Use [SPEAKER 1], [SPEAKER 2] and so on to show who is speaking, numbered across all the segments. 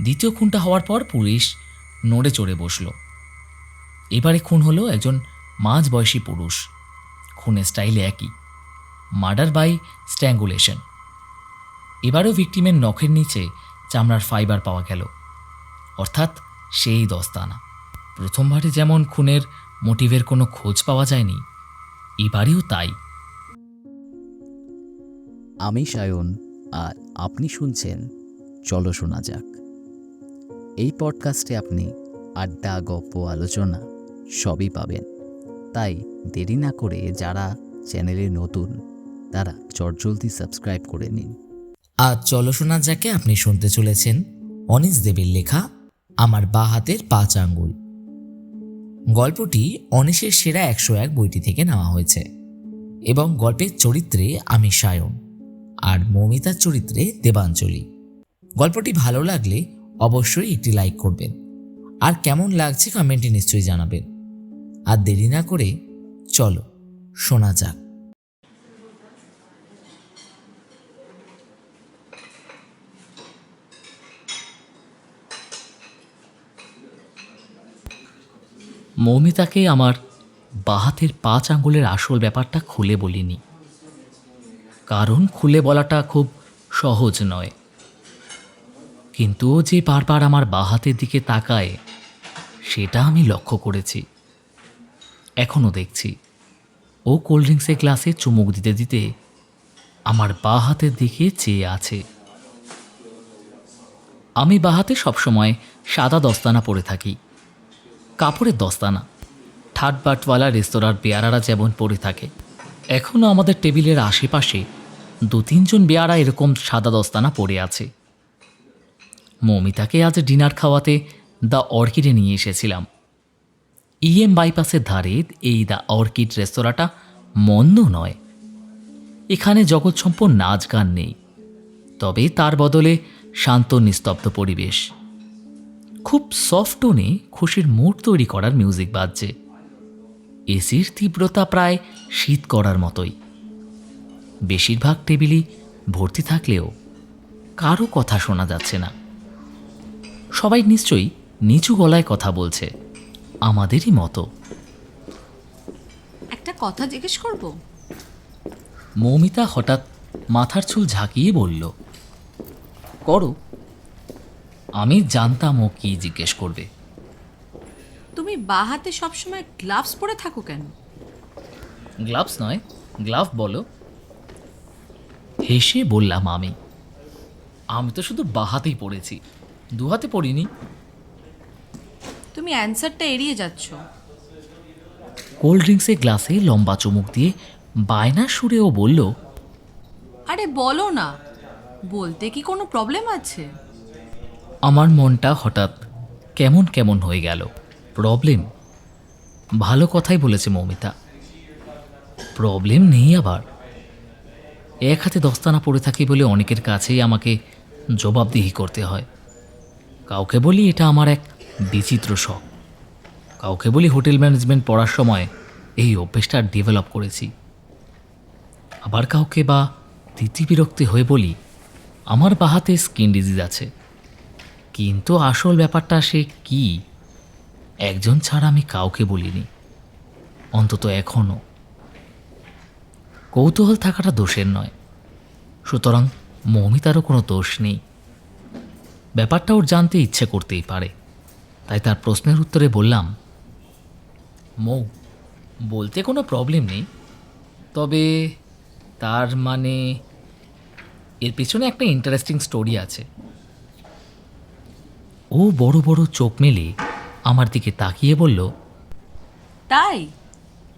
[SPEAKER 1] দ্বিতীয় খুনটা হওয়ার পর পুলিশ নড়ে চড়ে বসল। এবারে খুন হলো একজন মাঝ বয়সী পুরুষ। খুনের স্টাইলে একই। Murder by strangulation. এবারেও ভিকটিমের নখের নিচে চামড়ার ফাইবার পাওয়া গেল। অর্থাৎ সেই দস্তানা। প্রথমবারে যেমন খুনের মোটিভের কোনো খোঁজ পাওয়া যায়নি, এবারেও তাই।
[SPEAKER 2] আমি সায়ন, আর আপনি শুনছেন, চলো শোনা যাক। এই পডকাস্টে আপনি আড্ডা, গপ্প, আলোচনা সবই পাবেন। তাই দেরি না করে যারা চ্যানেলে নতুন, তারা চটজলদি সাবস্ক্রাইব করে নিন।
[SPEAKER 1] আজ চলো শোনা যাকে আপনি শুনতে চলেছেন, অনিস দেবের লেখা, আমার বা হাতের পাঁচ আঙ্গুল। গল্পটি অনিশের সেরা একশো এক বইটি থেকে নেওয়া হয়েছে এবং গল্পের চরিত্রে আমি সায়ন, আর মৌমিতার চরিত্রে দেবাঞ্জলি। গল্পটি ভালো লাগলে অবশ্যই একটি লাইক করবেন। আর কেমন লাগছে কমেন্টে নিশ্চয়ই জানাবেন। আর দেরি না করে চলো, শোনা যাক। মৌমিতাকে আমার বাহাতের পাঁচ আঙ্গুলের আসল ব্যাপারটা খুলে বলিনি। কারণ খুলে বলাটা খুব সহজ নয়। কিন্তু ও যে বারবার আমার বাহাতের দিকে তাকায়, সেটা আমি লক্ষ্য করেছি। এখনও দেখছি। ও কোল্ড ড্রিঙ্কসের গ্লাসে চুমুক দিতে দিতে আমার বা হাতের দিকে চেয়ে আছে। আমি বাহাতে সবসময় সাদা দস্তানা পরে থাকি। কাপড়ের দস্তানা। ঠাট বাটওয়ালা রেস্তোরাঁর বেয়ারারা যেমন পরে থাকে। এখনও আমাদের টেবিলের আশেপাশে দু তিনজন বেয়ারা এরকম সাদা দস্তানা পড়ে আছে। মৌমিতাকে আজ ডিনার খাওয়াতে দ্য অর্কিডে নিয়ে এসেছিলাম। ইএম বাইপাসের ধারে এই দ্য অর্কিড রেস্তোরাঁটা মন্দ নয়। এখানে জগৎসম্পদ নাচ গান নেই। তবে তার বদলে শান্ত, নিস্তব্ধ পরিবেশ। খুব সফট টোনে খুশির মুড তৈরি করার মিউজিক বাজছে। এসির তীব্রতা প্রায় শীত করার মতোই। বেশিরভাগ টেবিলই ভর্তি থাকলেও কারও কথা শোনা যাচ্ছে না। সবাই নিশ্চয়ই নিচু গলায় কথা বলছে। আমাদেরই মতো।
[SPEAKER 3] একটা কথা জিজ্ঞেস করব?
[SPEAKER 1] মৌমিতা হঠাৎ মাথার চুল ঝাঁকিয়ে বলল করো। আমি জানতাম ও কি জিজ্ঞেস করবে।
[SPEAKER 3] তুমি বা হাতে সবসময় গ্লাভস পরে থাকো কেন?
[SPEAKER 1] গ্লাভস নয় গ্লাভ বলো। হেসে বললাম আমি আমি তো শুধু বাহাতেই পড়েছি দু হাতে পড়িনি।
[SPEAKER 3] তুমি অ্যান্সারটা এড়িয়ে যাচ্ছ।
[SPEAKER 1] কোল্ড ড্রিঙ্কসের গ্লাসে লম্বা চুমুক দিয়ে বায়না সুরেও বলল
[SPEAKER 3] আরে বলো না বলতে কি কোনো প্রবলেম আছে?
[SPEAKER 1] আমার মনটা হঠাৎ কেমন কেমন হয়ে গেল। প্রবলেম? ভালো কথাই বলেছে মৌমিতা। প্রবলেম নেই আবার। এক হাতে দস্তানা পড়ে থাকি বলে অনেকের কাছেই আমাকে জবাবদিহি করতে হয়। কাউকে বলি এটা আমার এক বিচিত্র শখ। কাউকে বলি হোটেল ম্যানেজমেন্ট পড়ার সময় এই অভ্যেসটা ডেভেলপ করেছি। আবার কাউকে বা তিতি বিরক্তি হয়ে বলি, আমার বাহাতে স্কিন ডিজিজ আছে। কিন্তু আসল ব্যাপারটা সে কি? একজন ছাড়া আমি কাউকে বলিনি, অন্তত এখনও কৌতূহল থাকাটা দোষের নয়, সুতরাং মৌমিতারও কোনো দোষ নেই। ব্যাপারটা ওর জানতে ইচ্ছে করতেই পারে। তাই তার প্রশ্নের উত্তরে বললাম মৌ বলতে কোনো প্রবলেম নেই। তবে তার মানে এর পেছনে একটা ইন্টারেস্টিং স্টোরি আছে। ও বড় বড় চোখ মেলে আমার দিকে তাকিয়ে বলল
[SPEAKER 3] তাই?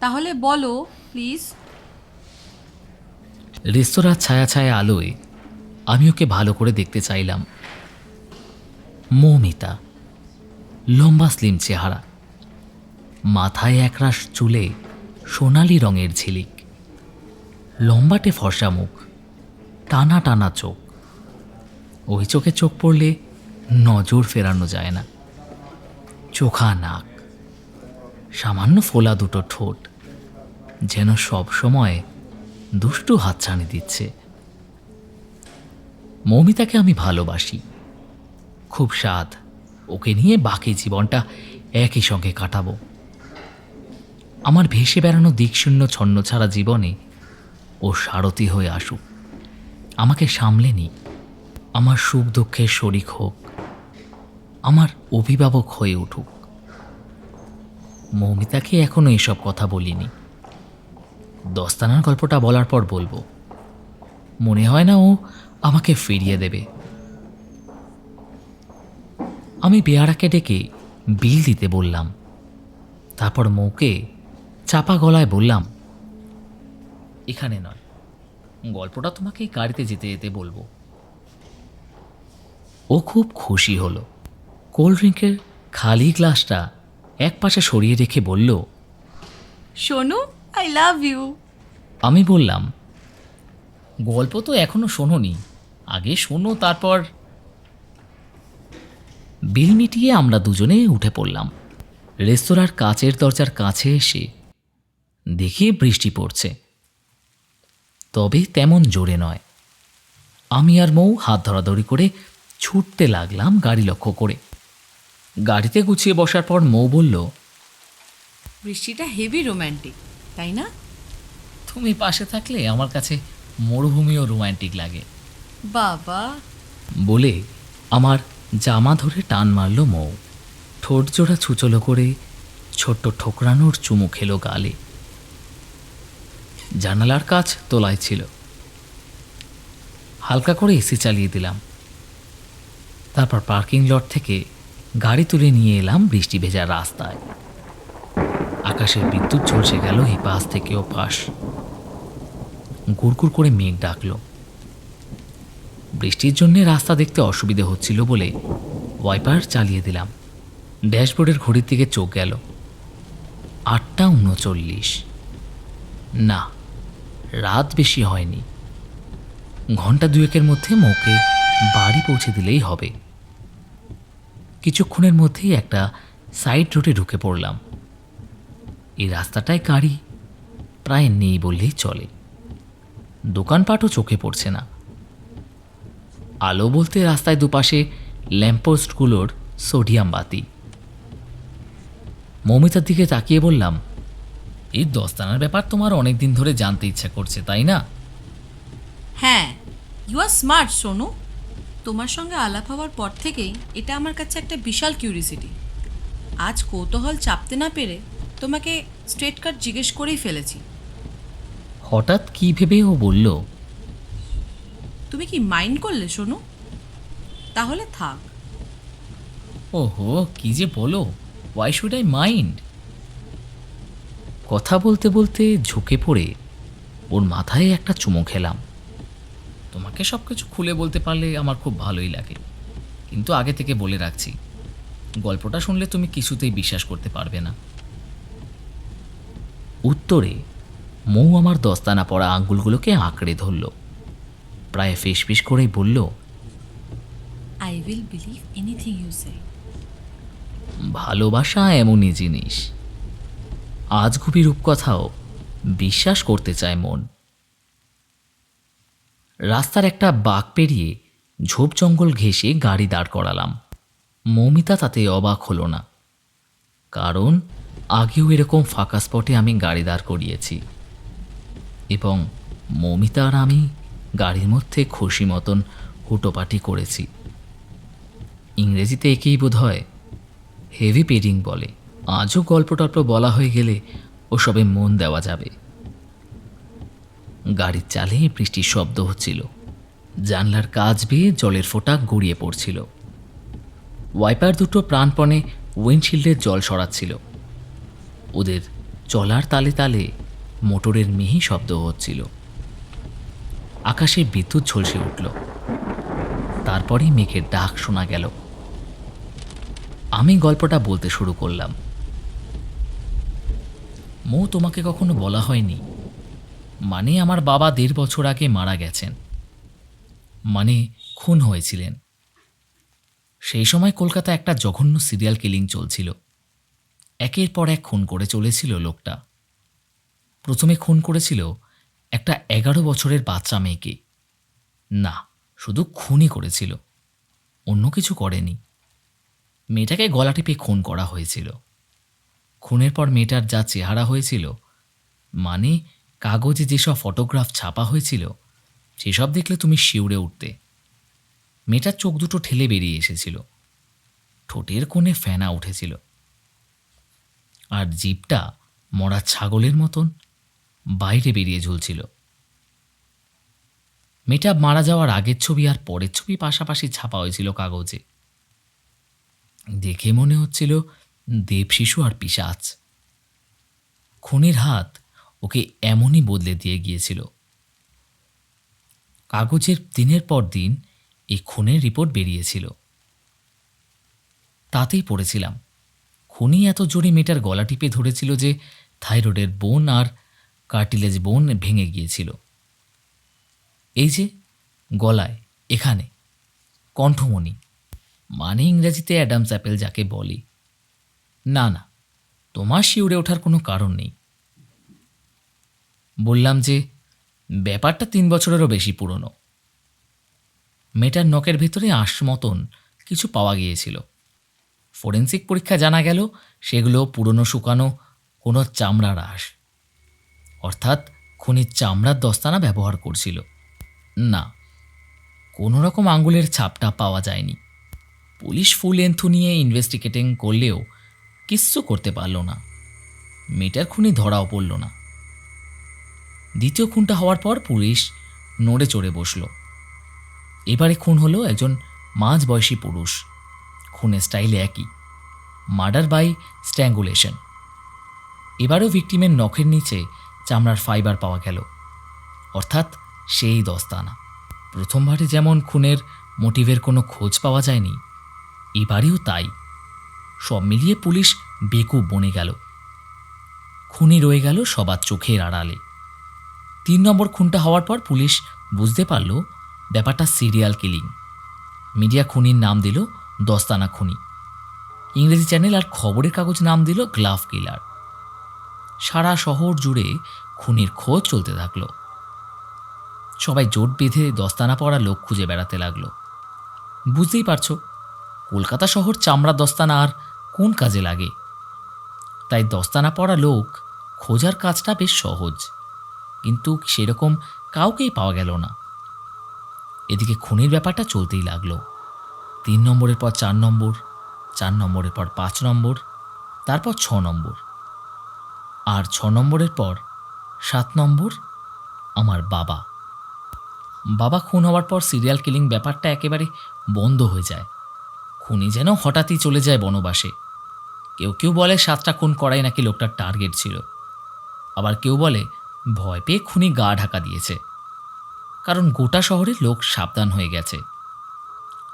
[SPEAKER 3] তাহলে বলো প্লিজ
[SPEAKER 1] রেস্তোরাঁর ছায়া ছায়া আলোয় আমি ওকে ভালো করে দেখতে চাইলাম। মৌমিতা, লম্বা স্লিম চেহারা, মাথায় একরাশ চুলে সোনালি রঙের ঝিলিক, লম্বাটে ফর্সা মুখ, টানা টানা চোখ। ওই চোখে চোখ পড়লে নজর ফেরানো যায় না। চোখা নাক, সামান্য ফোলা দুটো ঠোঁট, যেন সব সময় দুষ্টু হাতছানি দিচ্ছে। মৌমিতাকে আমি ভালোবাসি। খুব স্বাদ। ওকে নিয়ে বাকি জীবনটা একই সঙ্গে কাটাবো। আমার ভেসে বেড়ানো দিকশূন্য ছন্ন ছাড়া জীবনে ও সারথি হয়ে আসুক। আমাকে সামলে নি আমার সুখ দুঃখের শরিক হোক। আমার অভিভাবক হয়ে উঠুক। মৌমিতাকে এখনও এসব কথা বলিনি। দস্তানার গল্পটা বলার পর বলব, মনে হয় না ও আমাকে ফিরিয়ে দেবে। আমি বেয়ারাকে ডেকে বিল দিতে বললাম। তারপর মৌকে চাপা গলায় বললাম এখানে নয় গল্পটা তোমাকে গাড়িতে যেতে যেতে বলব। ও খুব খুশি হলো। কোল্ড ড্রিঙ্কের খালি গ্লাসটা এক পাশে সরিয়ে রেখে বলল
[SPEAKER 3] সোনু আই লাভ ইউ
[SPEAKER 1] আমি বললাম গল্প তো এখনও শোনোনি আগে শোনো তারপর বিল মিটিয়ে আমরা দুজনে উঠে পড়লাম। রেস্তোরাঁর কাচের দরজার কাছে এসে দেখি বৃষ্টি পড়ছে। তবে তেমন জোরে নয়। আমি আর মৌ হাত ধরাধরি করে ছুটতে লাগলাম গাড়ি লক্ষ্য করে। গাড়িতে গুছিয়ে বসার পর মৌ বলল
[SPEAKER 3] বৃষ্টিটা হেভি রোম্যান্টিক তাই না?
[SPEAKER 1] তুমি পাশে থাকলে আমার কাছে মরুভূমিও রোম্যান্টিক লাগে।
[SPEAKER 3] বাবা।
[SPEAKER 1] বলে আমার জামা ধরে টান মারল মৌ। ঠোঁট জোড়া ছুচলো করে ছোট্ট ঠোকরানোর চুমু খেলো গালে। জানালার কাজ তোলায় ছিল। হালকা করে এসি চালিয়ে দিলাম। তারপর পার্কিং লট থেকে গাড়ি তুলে নিয়ে এলাম বৃষ্টি ভেজা রাস্তায়। আকাশের বিদ্যুৎ ঝলসে গেল এই পাশ থেকে ও পাশ গুড়গুড় করে মেঘ ডাকলো। বৃষ্টির জন্য রাস্তা দেখতে অসুবিধে হচ্ছিল বলে ওয়াইপার চালিয়ে দিলাম। ড্যাশবোর্ডের ঘড়ির দিকে চোখ গেল। আটটা উনচল্লিশ। না, রাত বেশি হয়নি। ঘণ্টা দুয়েকের মধ্যে মৌকে বাড়ি পৌঁছে দিলেই হবে। কিছুক্ষণের মধ্যেই একটা সাইড রোডে ঢুকে পড়লাম। এই রাস্তাটায় গাড়ি প্রায় নেই বললেই চলে। দোকানপাটও চোখে পড়ছে না। আলো বলতে রাস্তায় দুপাশে ল্যাম্পপোস্টগুলোর সোডিয়াম বাতি। মৌমিতার দিকে তাকিয়ে বললাম এই দস্তানার ব্যাপার তোমার অনেক দিন ধরে জানতে ইচ্ছা করছে তাই না?
[SPEAKER 3] হ্যাঁ ইউ আর স্মার্ট সোনু। তোমার সঙ্গে আলাপ হওয়ার পর থেকেই এটা আমার কাছে একটা বিশাল কিউরিসিটি আজ কৌতূহল চাপতে না পেরে তোমাকে স্ট্রেট কাট জিজ্ঞেস করেই ফেলেছি।
[SPEAKER 1] হঠাৎ কি ভেবে ও বলল
[SPEAKER 3] তুমি কি মাইন্ড করলে শোনো তাহলে থাক।
[SPEAKER 1] ওহো, কি যে বলো ওয়াই শুড আই মাইন্ড কথা বলতে বলতে ঝুঁকে পড়ে ওর মাথায় একটা চুমো খেলাম। তোমাকে সব কিছু খুলে বলতে পারলে আমার খুব ভালোই লাগে। কিন্তু আগে থেকে বলে রাখছি, গল্পটা শুনলে তুমি কিছুতেই বিশ্বাস করতে পারবে না। উত্তরে মৌ আমার দস্তানা পড়া আঙ্গুলগুলোকে আঁকড়ে ধরল। প্রায় ফিস ফিস করেই বলল
[SPEAKER 3] I will believe anything you say
[SPEAKER 1] ভালোবাসা এমনই জিনিস। আজগুবি রূপকথাও বিশ্বাস করতে চায় মন। রাস্তার একটা বাঘ পেরিয়ে ঝোপ জঙ্গল ঘেঁষে গাড়ি দাঁড় করালাম। মৌমিতা তাতে অবাক হলো না। কারণ আগেও এরকম ফাঁকা স্পটে আমি গাড়ি দাঁড় করিয়েছি। এবং মৌমিতা আর আমি গাড়ির মধ্যে খুশি মতন হুটোপাটি করেছি। ইংরেজিতে একেই বোধ হয় হেভি পেডিং বলে। আজও গল্প টল্প বলা হয়ে গেলে ওসবে মন দেওয়া যাবে। গাড়ির চালে বৃষ্টির শব্দ হচ্ছিল। জানলার কাজ বেয়ে জলের ফোঁটা গড়িয়ে পড়ছিল। ওয়াইপার দুটো প্রাণপণে উইন্ডশিল্ডের জল সরাচ্ছিল। ওদের চলার তালে তালে মোটরের মিহি শব্দ হচ্ছিল। আকাশে বিদ্যুৎ ঝলসে উঠল। তারপরেই মেঘের ডাক শোনা গেল। আমি গল্পটা বলতে শুরু করলাম। মৌ তোমাকে কখনো বলা হয়নি? মানে আমার বাবা দেড় বছর আগে মারা গেছেন। মানে খুন হয়েছিলেন। সেই সময় কলকাতা একটা জঘন্য সিরিয়াল কিলিং চলছিল। একের পর এক খুন করে চলেছিল লোকটা। প্রথমে খুন করেছিল একটা এগারো বছরের বাচ্চা মেয়েকে। না, শুধু খুনই করেছিল। অন্য কিছু করেনি। মেয়েটাকে গলা টিপে খুন করা হয়েছিল। খুনের পর মেয়েটার যা চেহারা হয়েছিল মানে কাগজে যেসব ফটোগ্রাফ ছাপা হয়েছিল, সেসব দেখলে তুমি শিউরে উঠতে। মেয়েটার চোখ দুটো ঠেলে বেরিয়ে এসেছিল। ঠোঁটের কোণে ফেনা উঠেছিল। আর জিপটা মরা ছাগলের মতন বাইরে বেরিয়ে ঝুলছিল। মেয়েটা মারা যাওয়ার আগের ছবি আর পরের ছবি পাশাপাশি ছাপা হয়েছিল কাগজে। দেখে মনে হচ্ছিল দেব শিশু আর পিশাচ। খুনির হাত ওকে এমনই বদলে দিয়ে গিয়েছিল। কাগজের দিনের পর দিন এই খুনের রিপোর্ট বেরিয়েছিল। তাতেই পড়েছিলাম খুনি এত জোরে মেয়েটার গলা টিপে ধরেছিল যে থাইরয়েডের বোন আর কার্টিলেজ বোন ভেঙে গিয়েছিল। এই যে গলায়, এখানে, কণ্ঠমণি মানে ইংরেজিতে অ্যাডামস অ্যাপেল যাকে বলি। না না, তোমার শিউরে ওঠার কোনো কারণ নেই। বললাম যে, ব্যাপারটা তিন বছরেরও বেশি পুরনো। মেয়েটার নখের ভেতরে আঁশ মতন কিছু পাওয়া গিয়েছিল। ফরেন্সিক পরীক্ষা জানা গেল, সেগুলো পুরনো শুকানো কোনো চামড়ার আঁশ। অর্থাৎ খুনির চামড়ার দস্তানা ব্যবহার করছিল। না কোনো রকম আঙ্গুলের ছাপটা পাওয়া যায়নি। পুলিশ ফুল এন্থু নিয়ে ইনভেস্টিগেটিং করলেও কিচ্ছু করতে পারল না। মেয়েটার খুনি ধরাও পড়ল না। দ্বিতীয় খুনটা হওয়ার পর পুলিশ নড়ে চড়ে বসল। এবারে খুন হলো একজন মাঝবয়সী পুরুষ। খুনের স্টাইলে একই। Murder by strangulation. এবারও ভিকটিমের নখের নিচে চামড়ার ফাইবার পাওয়া গেল। অর্থাৎ সেই দস্তানা। প্রথমবারে যেমন খুনের মোটিভের কোনো খোঁজ পাওয়া যায়নি, এবারেও তাই। সব মিলিয়ে পুলিশ বেকুব বনে গেল। খুনি রয়ে গেল সবার চোখের আড়ালে। তিন নম্বর খুনটা হওয়ার পর পুলিশ বুঝতে পারল ব্যাপারটা সিরিয়াল কিলিং। মিডিয়া খুনির নাম দিল দস্তানা খুনি। ইংরেজি চ্যানেল আর খবরের কাগজ নাম দিল গ্লাভ কিলার। সারা শহর জুড়ে খুনির খোঁজ চলতে থাকল। সবাই জোট বেঁধে দস্তানা পরা লোক খুঁজে বেড়াতে লাগল। বুঝতেই পারছ, কলকাতা শহর চামড়া দস্তানা আর কোন কাজে লাগে? তাই দস্তানা পরা লোক খোঁজার কাজটা বেশ সহজ, কিন্তু সেরকম কাউকেই পাওয়া গেল না। এদিকে খুনির ব্যাপারটা চলতেই লাগল। তিন নম্বরের পর চার নম্বর, চার নম্বরের পর পাঁচ নম্বর, তারপর ছ নম্বর। আর ছ নম্বরের পর সাত নম্বর আমার বাবা। বাবা খুন হওয়ার পর সিরিয়াল কিলিং ব্যাপারটা একেবারে বন্ধ হয়ে যায়। খুনি যেন হঠাৎই চলে যায় বনবাসে। কেউ কেউ বলে সাতটা খুন করাই নাকি লোকটার টার্গেট ছিল। আবার কেউ বলে ভয় পেয়ে খুনি গা ঢাকা দিয়েছে। কারণ গোটা শহরের লোক সাবধান হয়ে গেছে।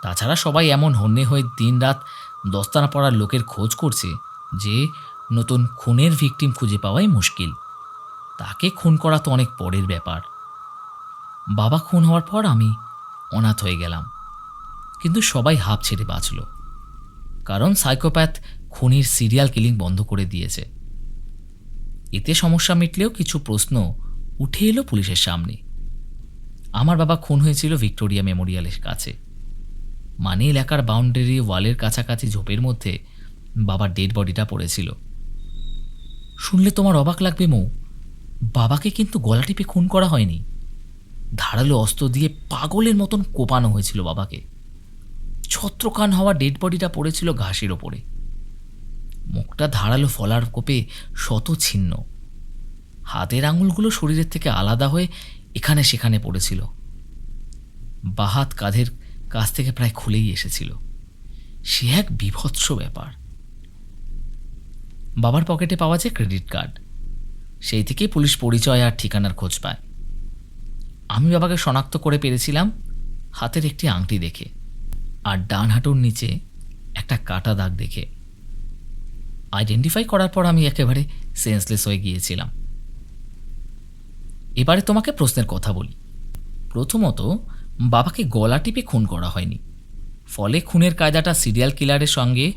[SPEAKER 1] তাছাড়া সবাই এমন হন্যে হয়ে দিনরাত দস্তানা পড়ার লোকের খোঁজ করছে যে নতুন খুনের ভিকটিম খুঁজে পাওয়াই মুশকিল। তাকে খুন করা তো অনেক পরের ব্যাপার। বাবা খুন হওয়ার পর আমি অনাথ হয়ে গেলাম। কিন্তু সবাই হাফ ছেড়ে বাঁচল। কারণ সাইকোপ্যাথ খুনির সিরিয়াল কিলিং বন্ধ করে দিয়েছে। এতে সমস্যা মিটলেও কিছু প্রশ্ন উঠে এলো পুলিশের সামনে। আমার বাবা খুন হয়েছিল ভিক্টোরিয়া মেমোরিয়ালের কাছে। মানে এলাকার বাউন্ডারি ওয়ালের কাছাকাছি ঝোপের মধ্যে বাবার ডেড বডিটা পড়েছিল। শুনলে তোমার অবাক লাগবে মৌ। বাবাকে কিন্তু গলা টিপে খুন করা হয়নি। ধারালো অস্ত্র দিয়ে পাগলের মতন কোপানো হয়েছিল বাবাকে। ছত্রকান হওয়া ডেড বডিটা পড়েছিল ঘাসের ওপরে। মুখটা ধারালো ফলার কোপে শত ছিন্ন। হাতের আঙুলগুলো শরীরের থেকে আলাদা হয়ে এখানে সেখানে পড়েছিল। বাহাত কাঁধের কাছ থেকে প্রায় খুলেই এসেছিল। সে এক বিভৎস ব্যাপার। বাবার পকেটে পাওয়া যায় ক্রেডিট কার্ড, সেই থেকে পুলিশ পরিচয় আর ঠিকানার খোঁজ পায়। আমি বাবাকে শনাক্ত করে পেরেছিলাম হাতের একটি আংটি দেখে আর ডান হাঁটুর নিচে একটা কাটা দাগ দেখে। আইডেন্টিফাই করার পর আমি একেবারে সেন্সলেস হয়ে গিয়েছিলাম। এবারে তোমাকে প্রশ্নের কথা বলি। প্রথমত, বাবাকে গলা টিপে খুন করা হয়নি। ফলে খুনের কায়দাটা সিরিয়াল কিলারের সঙ্গে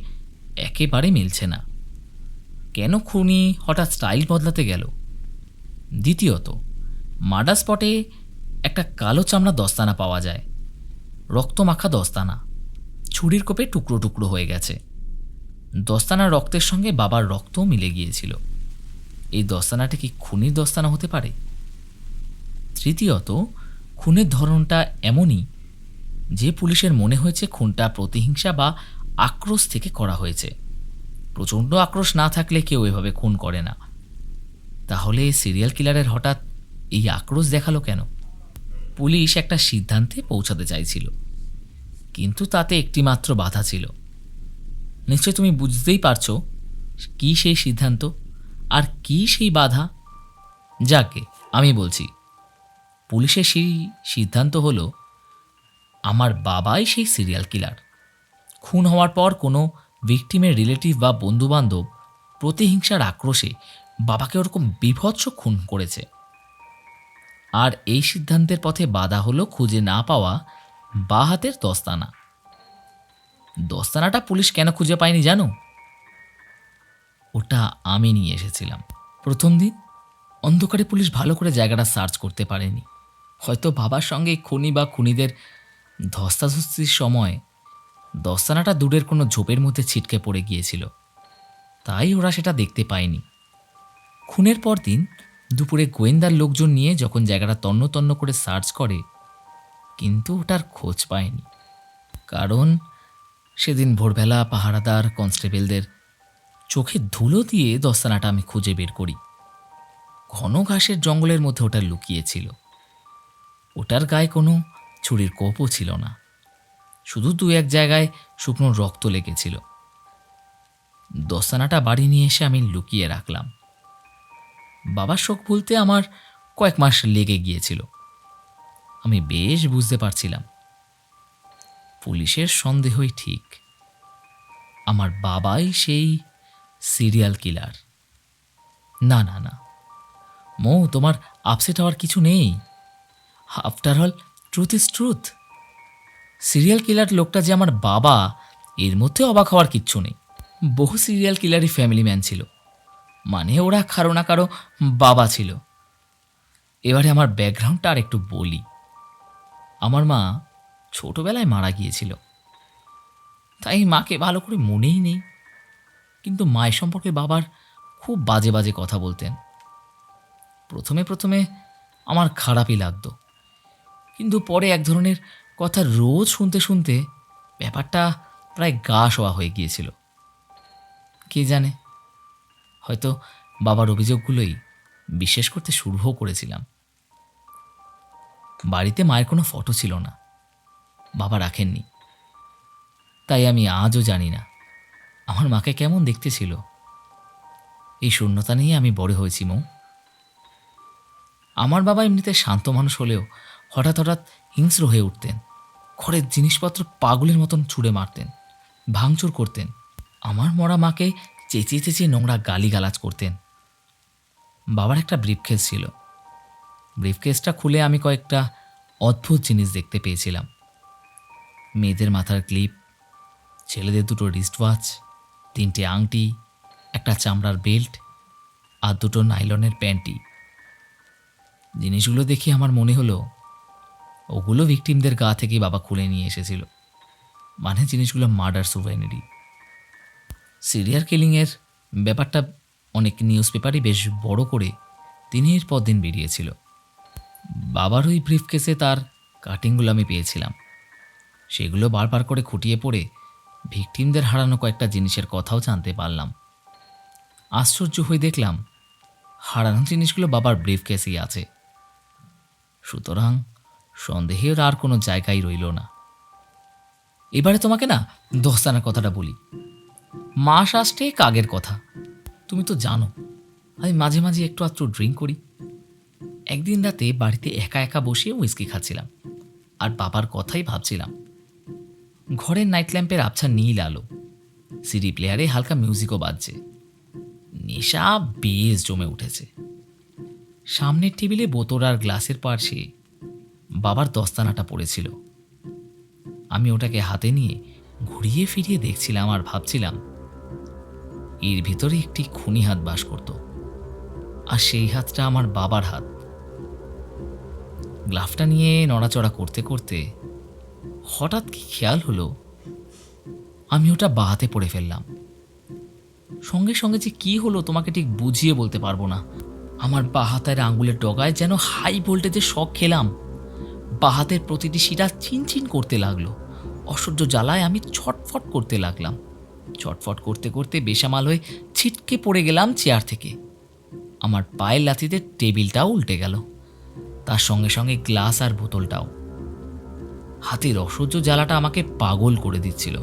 [SPEAKER 1] একেবারে মিলছে না। কেন খুনি হঠাৎ স্টাইল বদলাতে গেল? দ্বিতীয়ত, মার্ডার স্পটে একটা কালো চামড়া দস্তানা পাওয়া যায়। রক্তমাখা দস্তানা, ছুরির কোপে টুকরো টুকরো হয়ে গেছে। দস্তানা রক্তের সঙ্গে বাবার রক্তও মিলে গিয়েছিল। এই দস্তানাটা কি খুনির দস্তানা হতে পারে? তৃতীয়ত, খুনের ধরনটা এমনই যে পুলিশের মনে হয়েছে খুনটা প্রতিহিংসা বা আক্রোশ থেকে করা হয়েছে। প্রচণ্ড আক্রোশ না থাকলে কেউ এভাবে খুন করে না। তাহলে সিরিয়াল কিলারের হঠাৎ এই আক্রোশ দেখাল কেন? পুলিশ একটা সিদ্ধান্তে পৌঁছাতে চাইছিল। কিন্তু তাতে একটিমাত্র বাধা ছিল। নিশ্চয় তুমি বুঝতেই পারছ কি সেই সিদ্ধান্ত আর কি সেই বাধা? যাকে আমি বলছি, পুলিশের সেই সিদ্ধান্ত হলো, আমার বাবাই সেই সিরিয়াল কিলার খুন হওয়ার পর কোনো ভিকটিমের রিলেটিভ বা বন্ধুবান্ধব প্রতিহিংসার আক্রোশে বাবাকে ওরকম বিভৎস খুন করেছে। আর এই সিদ্ধান্তের পথে বাধা হলো খুঁজে না পাওয়া বা হাতের দস্তানা। দস্তানাটা পুলিশ কেন খুঁজে পায়নি জানো? ওটা আমি নিয়ে এসেছিলাম। প্রথম দিন অন্ধকারে পুলিশ ভালো করে জায়গাটা সার্চ করতে পারেনি। হয়তো বাবার সঙ্গে খুনি বা খুনিদের ধস্তাধস্তির সময় দস্তানাটা দূরের কোনো ঝোপের মধ্যে ছিটকে পড়ে গিয়েছিল। তাই ওরা সেটা দেখতে পায়নি। খুনের পর দিন দুপুরে গোয়েন্দার লোকজন নিয়ে যখন জায়গাটা তন্ন তন্ন করে সার্চ করে, কিন্তু ওটার খোঁজ পায়নি। কারণ সেদিন ভোরবেলা পাহারাদার কনস্টেবলদের চোখে ধুলো দিয়ে দস্তানাটা আমি খুঁজে বের করি। ঘন ঘাসের জঙ্গলের মধ্যে ওটা লুকিয়েছিল। ওটার গায়ে কোনো ছুরির কোপও ছিল না। শুধু দু এক জায়গায় শুকনো রক্ত লেগেছিল। দস্তানাটা বাড়ি নিয়ে এসে আমি লুকিয়ে রাখলাম। বাবার শোক ভুলতে আমার কয়েক মাস লেগে গিয়েছিল। আমি বেশ বুঝতে পারছিলাম। পুলিশের সন্দেহই ঠিক। আমার বাবাই সেই সিরিয়াল কিলার। না না না। মৌ, তোমার আপসেট হওয়ার কিছু নেই। After all, truth is truth. Serial killer লোকটা যে আমার বাবা, এর মধ্যে অবাক হওয়ার কিচ্ছু নেই। বহু সিরিয়াল কিলারই ফ্যামিলি ম্যান ছিল। মানে ওরা কারও না কারও বাবা ছিল। এবারে আমার ব্যাকগ্রাউন্ডটা আর একটু বলি। আমার মা ছোটবেলায় মারা গিয়েছিল। তাই মাকে ভালো করে মনেই নেই। কিন্তু মায়ের সম্পর্কে বাবার খুব বাজে বাজে কথা বলতেন। প্রথমে প্রথমে আমার খারাপই লাগতো। কিন্তু পরে এক ধরনের কথা রোজ শুনতে শুনতে ব্যাপারটা প্রায় গা শোয়া হয়ে গিয়েছিল। কে জানে? হয়তো বাবার অভিযোগগুলোই বিশ্বাস করতে শুরুও করেছিলাম। বাড়িতে মায়ের কোনো ফটো ছিল না। বাবা রাখেননি। তাই আমি আজও জানি না আমার মাকে কেমন দেখতে ছিল। এই শূন্যতা নিয়ে আমি বড় হয়েছি, মৌ। আমার বাবা এমনিতে শান্ত মানুষ হলেও হঠাৎ হঠাৎ হিংস্র হয়ে উঠতেন। ঘরের জিনিসপত্র পাগলের মতন ছুঁড়ে মারতেন, ভাঙচুর করতেন। আমার মরা মাকে চেঁচিয়ে চেঁচিয়ে নোংরা গালিগালাজ করতেন। বাবার একটা ব্রিফকেস ছিল। ব্রিফকেসটা খুলে আমি কয়েকটা অদ্ভুত জিনিস দেখতে পেয়েছিলাম। মেয়েদের মাথার ক্লিপ, ছেলেদের দুটো রিস্ট ওয়াচ তিনটে আংটি, একটা চামড়ার বেল্ট আর দুটো নাইলনের প্যান্টি জিনিসগুলো দেখে আমার মনে হলো ওগুলো ভিকটিমদের গা থেকে বাবা খুলে নিয়ে এসেছিল। মানে জিনিসগুলো মার্ডার সুভেনারি সিরিয়াল কিলিংয়ের ব্যাপারটা অনেক নিউজ পেপারই বেশ বড় করে দিনের পর দিন বেরিয়েছিল। বাবার ওই ব্রিফ কেসে তার কাটিংগুলো আমি পেয়েছিলাম। সেগুলো বারবার করে খুঁটিয়ে পড়ে ভিকটিমদের হারানো কয়েকটা জিনিসের কথাও জানতে পারলাম। আশ্চর্য হয়ে দেখলাম, হারানো জিনিসগুলো বাবার ব্রিফ কেসেই আছে। সুতরাং সন্দেহের আর কোনো জায়গায় রইল না। এবারে তোমাকে না দস্তানার কথাটা বলি। মাস আসতে কাগের কথা। তুমি তো জানো, আমি মাঝে মাঝে একটু আধটু ড্রিঙ্ক করি। একদিন রাতে বাড়িতে একা একা বসে উইস্কি খাচ্ছিলাম। আর বাবার কথাই ভাবছিলাম। ঘরের নাইট ল্যাম্পের আবছা নীল আলো। সিডি প্লেয়ারে হালকা মিউজিকও বাজছে। নেশা বেশ জমে উঠেছে। সামনের টেবিলে বোতল আর গ্লাসের পার্শ্বে বাবার দস্তানাটা পড়েছিল। আমি ওটাকে হাতে নিয়ে ঘুরিয়ে ফিরিয়ে দেখছিলাম আর ভাবছিলাম, এর ভিতরে একটি খুনি হাত বাস করত, আর সেই হাতটা আমার বাবার হাত। গ্লাভটা নিয়ে নড়াচড়া করতে করতে হঠাৎ কি খেয়াল হলো, আমি ওটা বাহাতে পড়ে ফেললাম। সঙ্গে সঙ্গে যে কি হলো তোমাকে ঠিক বুঝিয়ে বলতে পারব না। আমার বাহাতের আঙ্গুলের ডগায় যেন হাই ভোল্টেজের শখ খেলাম। বাহাতের প্রতিটি শিরা চিনচিন করতে লাগল। অসহ্য জ্বালায় আমি ছটফট করতে লাগলাম। ছটফট করতে করতে বেসামাল হয়ে ছিটকে পড়ে গেলাম চেয়ার থেকে। আমার পায়ের লাথিতে টেবিলটাও উল্টে গেল। তার সঙ্গে সঙ্গে গ্লাস আর বোতলটাও। হাতের অসহ্য জ্বালাটা আমাকে পাগল করে দিচ্ছিল।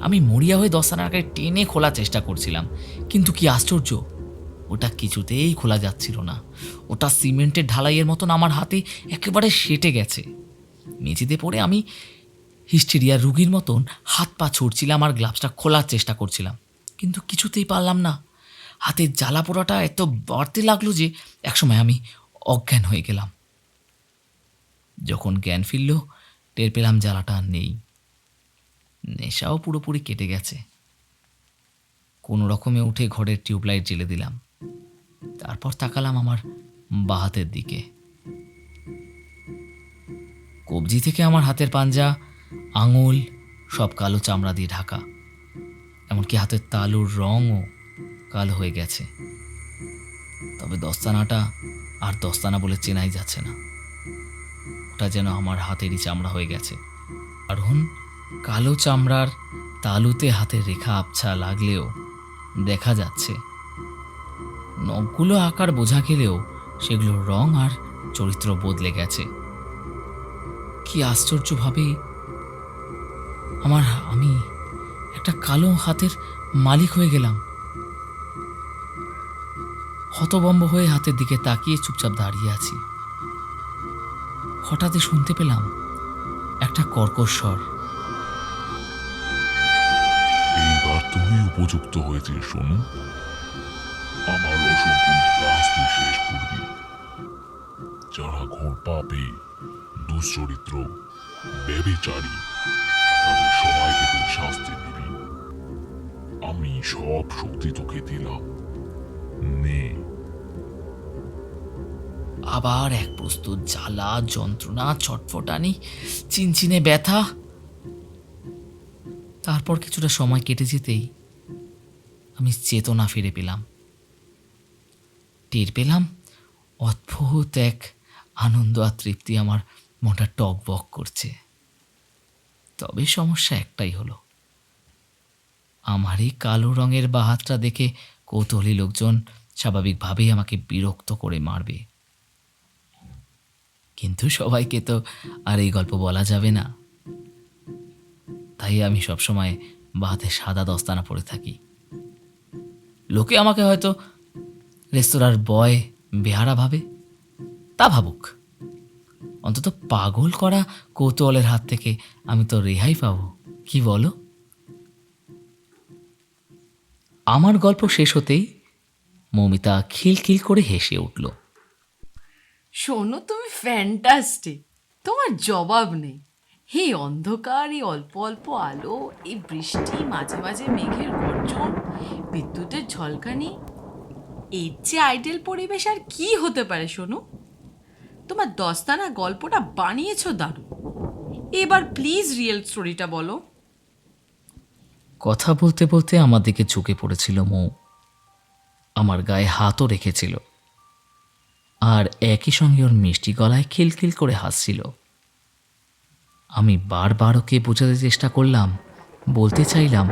[SPEAKER 1] আমি মরিয়া হয়ে দস্তানাটাকে টেনে খোলার চেষ্টা করছিলাম, কিন্তু কি আশ্চর্য! ওটা কিছুতেই খোলা যাচ্ছিল না। ওটা সিমেন্টের ঢালাইয়ের মতন আমার হাতে একেবারে সেটে গেছে। মেঝেতে পড়ে আমি হিস্টেরিয়া রুগীর মতন হাত পা ছুটছিলাম আর গ্লাভসটা খোলার চেষ্টা করছিলাম। কিন্তু কিছুতেই পারলাম না। হাতের জ্বালা পোড়াটা এত বাড়তে লাগল যে একসময় আমি অজ্ঞান হয়ে গেলাম। যখন জ্ঞান ফিরল, টের পেলাম জ্বালাটা আর নেই। নেশাও পুরোপুরি কেটে গেছে। কোনো রকমে উঠে ঘরের টিউবলাইট জ্বেলে দিলাম। তারপর তাকালাম আমার বাহাতের দিকে। কবজি থেকে আমার হাতের পাঞ্জা, আঙুল, সব কালো চামড়া দিয়ে ঢাকা। এমনকি হাতের তালুর রঙও কালো হয়ে গেছে। তবে দস্তানাটা আর দস্তানা বলে চেনাই যাচ্ছে না। ওটা যেন আমার হাতেরই চামড়া হয়ে গেছে। কারণ কালো চামড়ার তালুতে হাতের রেখা আবছা লাগলেও দেখা যাচ্ছে নখগুলো আকার বোঝা গেলেও সেগুলোর রং আর চরিত্র বদলে গেছে। কি আশ্চর্যভাবে আমার, আমি একটা কালো হাতের মালিক হয়ে গেলাম। হতবম্ব হয়ে হাতের দিকে তাকিয়ে চুপচাপ দাঁড়িয়ে আছি। হঠাৎই শুনতে পেলাম একটা কর্কশ স্বর।
[SPEAKER 4] এইবার তুমি উপযুক্ত হয়েছে শোনো দুশ্চরিত্র ব্যবিচারী তাদের সবাইকে তুই শাস্তি দিবি আমি সব শক্তি তোকে দিলাম। নে।
[SPEAKER 1] আবার এক প্রস্তুত জ্বালা, যন্ত্রণা, ছটফটানি, চিনচিনে ব্যথা। তারপর কিছুটা সময় কেটে যেতেই আমি চেতনা ফিরে পেলাম। টের পেলাম অদ্ভুত এক আনন্দ আর তৃপ্তি আমার মনটা টক বক করছে। তবে সমস্যা একটাই হলো আমার এই কালো রঙের বাহাতটা দেখে কৌতূহলী লোকজন স্বাভাবিকভাবেই আমাকে বিরক্ত করে মারবে। কিন্তু সবাইকে তো আর এই গল্প বলা যাবে না। তাই আমি সবসময় বাহাতে সাদা দস্তানা পরে থাকি। লোকে আমাকে হয়তো রেস্তোরাঁর বয় বেহারা ভাবে, তা ভাবুক। অন্তত পাগল করা কৌতূহলের হাত থেকে আমি তো রেহাই পাবো। কি বলো? আমার গল্প শেষ হতেই মৌমিতা খিলখিল করে হেসে উঠল।
[SPEAKER 3] শোনো, তুমি ফ্যান্টাস্টিক তোমার জবাব নেই। হে অন্ধকার, এই অল্প অল্প আলো, এই বৃষ্টি, মাঝে মাঝে মেঘের গর্জন, বিদ্যুতের ঝলকানি, এর চেয়ে আইডেল পরিবেশ আর কি হতে পারে শোনো? তোমার দস্তানা গল্পটা বানিয়েছো দারুণ। এবার প্লিজ রিয়েল স্টোরিটা বলো।
[SPEAKER 1] কথা বলতে বলতে আমার দিকে ঝুঁকে পড়েছিল মৌ। আমার গায়ে হাতও রেখেছিল। আর একই সঙ্গে ওর মিষ্টি গলায় খিলখিল করে হাসছিল। আমি বারবার ওকে বোঝাতে চেষ্টা করলাম, বলতে চাইলাম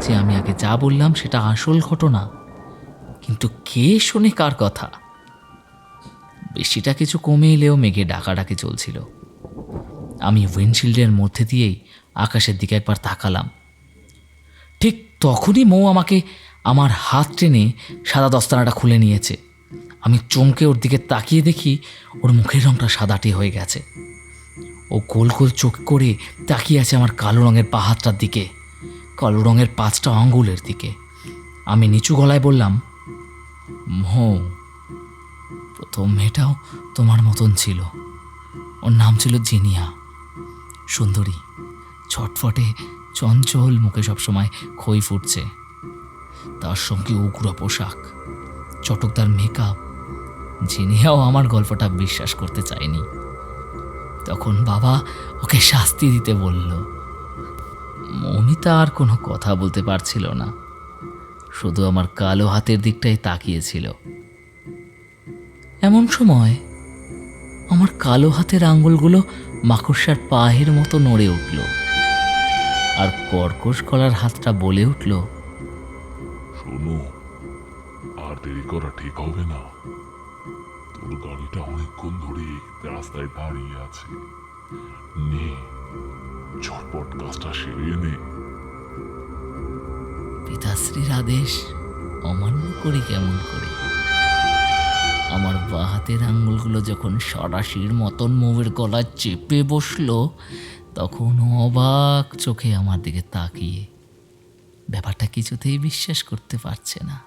[SPEAKER 1] যে আমি আগে যা বললাম সেটা আসল ঘটনা, কিন্তু কে শোনে কার কথা? বৃষ্টিটা কিছু কমে এলেও মেঘে ডাকাডাকি চলছিল। আমি উইন্ডশিল্ডের মধ্যে দিয়েই আকাশের দিকে একবার তাকালাম। ঠিক তখনই মৌ আমাকে আমার হাত টেনে সাদা দস্তানাটা খুলে নিয়েছে। আমি চমকে ওর দিকে তাকিয়ে দেখি ওর মুখের রঙটা সাদাটে হয়ে গেছে। ও গোল গোল চোখ করে তাকিয়ে আছে আমার কালো রঙের পাহাড়টার দিকে, কালো রঙের পাঁচটা আঙ্গুলের দিকে। আমি নিচু গলায় বললাম, মৌ প্রথম মেয়েটাও তোমার মতন ছিল। ওর নাম ছিল জিনিয়া। সুন্দরী, ছটফটে চঞ্চল মুখে সবসময় খই ফুটছে। তার সঙ্গে উগ্র পোশাক, চটকদার মেকআপ। জিনিয়াও আমার গল্পটা বিশ্বাস করতে চায়নি। তখন বাবা ওকে শাস্তি দিতে বলল। মমিতা আর কোনো কথা বলতে পারছিল না। শুধু আমার কালো হাতের দিকটাই তাকিয়েছিল। এমন সময় আমার কালো হাতের আঙ্গুলগুলো মাকড়সার পাহের মতো নড়ে উঠল আর কর্কশ গলার হাতটা বলে উঠল
[SPEAKER 4] শোনো আর দেরি করা ঠিক হবে না। তোর গাড়িটা অনেকক্ষণ ধরে রাস্তায় দাঁড়িয়ে আছে। নে ঝটপট কাজটা সেরে নে।
[SPEAKER 1] পিতাশ্রীর আদেশ অমান্য করি কেমন করে। আমার বা হাতের আঙ্গুলগুলো যখন সরাসির মতন মোমের গলায় চেপে বসল, তখন অবাক চোখে আমার দিকে তাকিয়ে ব্যাপারটা কিছুতেই বিশ্বাস করতে পারছে না।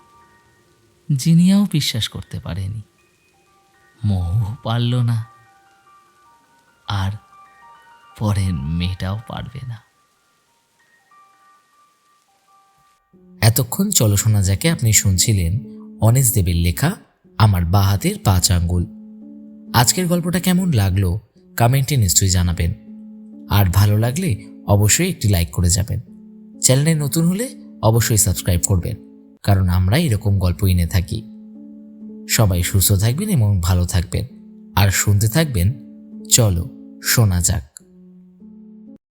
[SPEAKER 1] জিনিয়াও বিশ্বাস করতে পারেনি। মোহ পারল না। আর পরের মেয়েটাও পারবে না।
[SPEAKER 2] এতক্ষণ চলো শোনা যাকে আপনি শুনছিলেন অনেস দেবের লেখা আমার বা হাতের পাঁচ আঙ্গুল। আজকের গল্পটা কেমন লাগল কমেন্টে নিশ্চয়ই জানাবেন। আর ভালো লাগলে অবশ্যই একটি লাইক করে যাবেন। চ্যানেলে নতুন হলে অবশ্যই সাবস্ক্রাইব করবেন, কারণ আমরা এরকম গল্প এনে থাকি। সবাই সুস্থ থাকবেন এবং ভালো থাকবেন। আর শুনতে থাকবেন, চলো শোনা যাক।